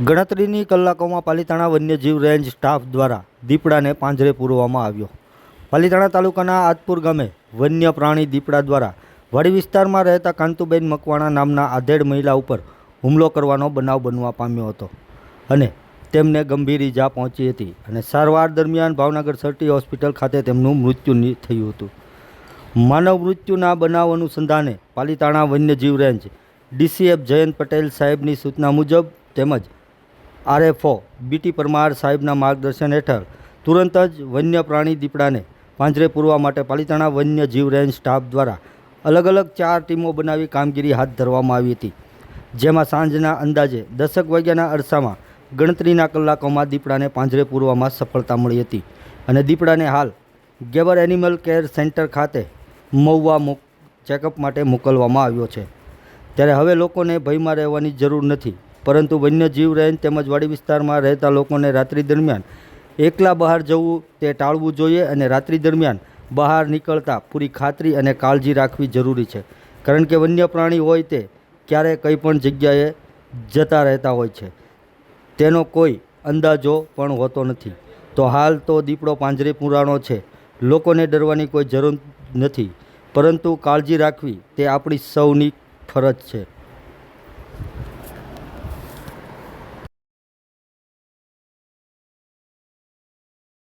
ગણતરીની કલાકોમાં પાલિતાણા વન્યજીવ રેન્જ સ્ટાફ દ્વારા દીપડાને પાંજરે પૂરવામાં આવ્યો. પાલિતાણા તાલુકાના આદપુર ગામે વન્ય પ્રાણી દીપડા દ્વારા વાડી વિસ્તારમાં રહેતા કાંતુબેન મકવાણા નામના આધેડ મહિલા ઉપર હુમલો કરવાનો બનાવ બનવા પામ્યો હતો અને તેમને ગંભીર ઈજા પહોંચી હતી અને સારવાર દરમિયાન ભાવનગર સર્ટી હોસ્પિટલ ખાતે તેમનું મૃત્યુ થયું હતું. માનવ મૃત્યુના બનાવ અનુસંધાને પાલિતાણા વન્યજીવ રેન્જ ડીસીએફ જયંત પટેલ સાહેબની સૂચના મુજબ તેમજ આરએફઓ બીટી પરમાર સાહેબના માર્ગદર્શન હેઠળ તુરંત જ વન્ય પ્રાણી દીપડાને પાંજરે પૂરવા માટે પાલિતાણા વન્ય જીવ રેન્જ સ્ટાફ દ્વારા અલગ અલગ ચાર ટીમો બનાવી કામગીરી હાથ ધરવામાં આવી હતી. જેમાં સાંજના અંદાજે દસક વાગ્યાના અરસામાં ગણતરીના કલાકોમાં દીપડાને પાંજરે પૂરવામાં સફળતા મળી હતી અને દીપડાને હાલ ગેબર એનિમલ કેર સેન્ટર ખાતે મહુવા ચેકઅપ માટે મોકલવામાં આવ્યો છે. ત્યારે હવે લોકોને ભયમાં રહેવાની જરૂર નથી. પરંતુ વન્યજીવ રેન્જ તેમજ વાડી વિસ્તારમાં રહેતા લોકોને રાત્રિ દરમિયાન એકલા બહાર જવું તે ટાળવું જોઈએ અને રાત્રિ દરમિયાન બહાર નીકળતા પૂરી ખાતરી અને કાળજી રાખવી જરૂરી છે. કારણ કે વન્ય પ્રાણી હોય તે ક્યારે કંઈ પણ જગ્યાએ જતા રહેતા હોય છે. તેનો કોઈ અંદાજો પણ હોતો નથી. તો હાલ તો દીપડો પાંજરે પુરાણો છે. લોકોને ડરવાની કોઈ જરૂર નથી. પરંતુ કાળજી રાખવી તે આપણી સૌની ફરજ છે.